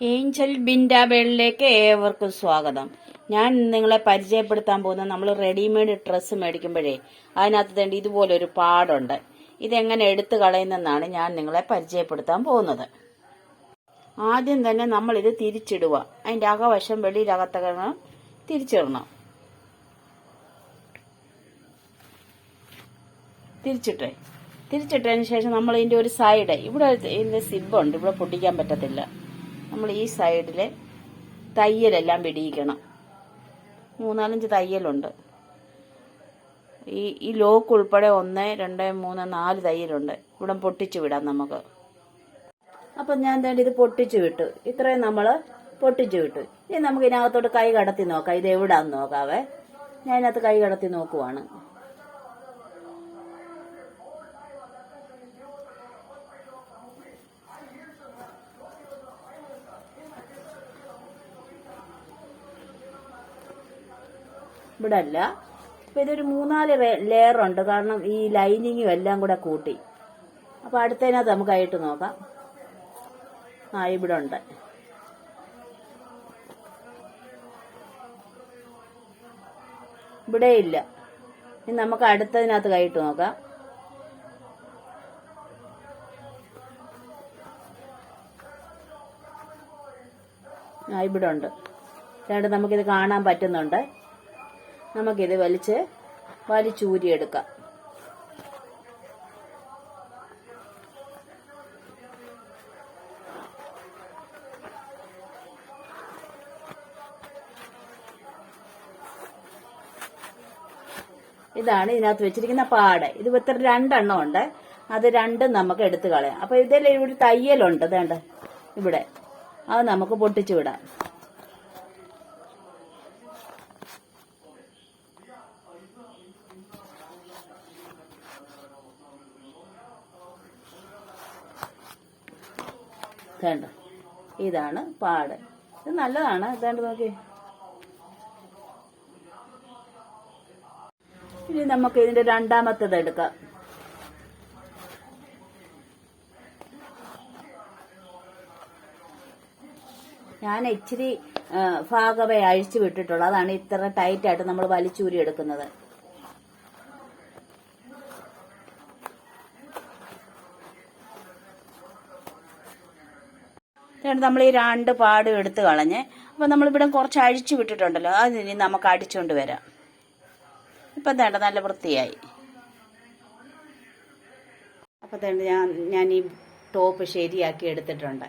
Angel ബിൻഡാബേളിലേക്ക് ഏവർക്കും സ്വാഗതം. ഞാൻ നിങ്ങളെ പരിചയപ്പെടുത്താൻ പോകുന്ന നമ്മൾ റെഡിമെയ്ഡ് ഡ്രസ്സ് മേടിക്കുമ്പോഴേ അതിനകത്ത് തേണ്ടി ഇതുപോലൊരു പാടുണ്ട്. ഇതെങ്ങനെ എടുത്തു കളയുന്നെന്നാണ് ഞാൻ നിങ്ങളെ പരിചയപ്പെടുത്താൻ പോകുന്നത്. ആദ്യം തന്നെ നമ്മൾ ഇത് തിരിച്ചിടുക. അതിന്റെ അകവശം വെളിയിലകത്തകം തിരിച്ചിടണം. തിരിച്ചിട്ടേ. തിരിച്ചിട്ടതിന് ശേഷം നമ്മൾ ഇതിന്റെ ഒരു സൈഡ് ഇവിടെ ഇതിന്റെ സിബുണ്ട് ഇവിടെ പൊട്ടിക്കാൻ പറ്റത്തില്ല. നമ്മൾ ഈ സൈഡിലെ തയ്യലെല്ലാം പിടിയിക്കണം. മൂന്നാലഞ്ച് തയ്യലുണ്ട്. ഈ ഈ ലോക്ക് ഉൾപ്പെടെ ഒന്ന് രണ്ട് മൂന്ന് നാല് തയ്യലുണ്ട്. ഇവിടെ പൊട്ടിച്ചു വിടാം നമുക്ക്. അപ്പം ഞാൻ തന്നെ ഇത് പൊട്ടിച്ചു വിട്ടു. ഇത്രയും നമ്മൾ പൊട്ടിച്ചു വിട്ടു. ഇനി നമുക്ക് ഇതിനകത്തോട്ട് കൈ കടത്തി നോക്കാം. ഇത് എവിടാന്ന് നോക്കാവേ. ഞാൻ ഇതിനകത്ത് കൈ കടത്തി നോക്കുവാണ്. ഇവിടെ അല്ല അപ്പൊ ഇതൊരു മൂന്നാൽ ലെയർ ഉണ്ട്. കാരണം ഈ ലൈനിങ്ങും എല്ലാം കൂടെ കൂട്ടി. അപ്പൊ അടുത്തതിനകത്ത് നമുക്ക് ആയിട്ട് നോക്കാം. ആ ഇവിടെ ഉണ്ട് ഇവിടെ ഇല്ല ഇനി നമുക്ക് അടുത്തതിനകത്ത് കൈയിട്ട് നോക്കാം. ഇവിടെ ഉണ്ട് രണ്ട് നമുക്കിത് കാണാൻ പറ്റുന്നുണ്ട്. നമുക്കിത് വലിച്ച് വലിച്ചൂരിയെടുക്കാം. ഇതാണ് ഇതിനകത്ത് വെച്ചിരിക്കുന്ന പാട്. ഇത് ഇത്ര രണ്ടെണ്ണം ഉണ്ട് അത് രണ്ടും നമുക്ക് എടുത്തു കളയാം. അപ്പൊ ഇതിൽ ഇവിടെ തയ്യലുണ്ട്. വേണ്ട ഇവിടെ. അത് നമുക്ക് പൊട്ടിച്ചു വിടാം. വേണ്ട. ഇതാണ് പാട്. ഇത് നല്ലതാണ്. ഇതാണ്ട് നോക്കി. ഇനി നമുക്ക് ഇതിന്റെ രണ്ടാമത്തേത് എടുക്കാം. ഞാൻ ഇച്ചിരി ഭാഗവേ അഴിച്ചു വിട്ടിട്ടുള്ളൂ. അതാണ് ഇത്ര ടൈറ്റായിട്ട് നമ്മൾ വലിച്ചൂരി എടുക്കുന്നത് ഇതാണ് നമ്മൾ ഈ രണ്ട് പാടും എടുത്ത് കളഞ്ഞ് അപ്പൊ നമ്മളിവിടെ കുറച്ച് അഴിച്ചു വിട്ടിട്ടുണ്ടല്ലോ അത് ഇനി നമുക്ക് അടിച്ചുകൊണ്ട് വരാം. ഇപ്പം തേണ്ട നല്ല വൃത്തിയായി. അപ്പം തേണ്ട ഞാൻ ഞാൻ ഈ ടോപ്പ് ശരിയാക്കി എടുത്തിട്ടുണ്ട്.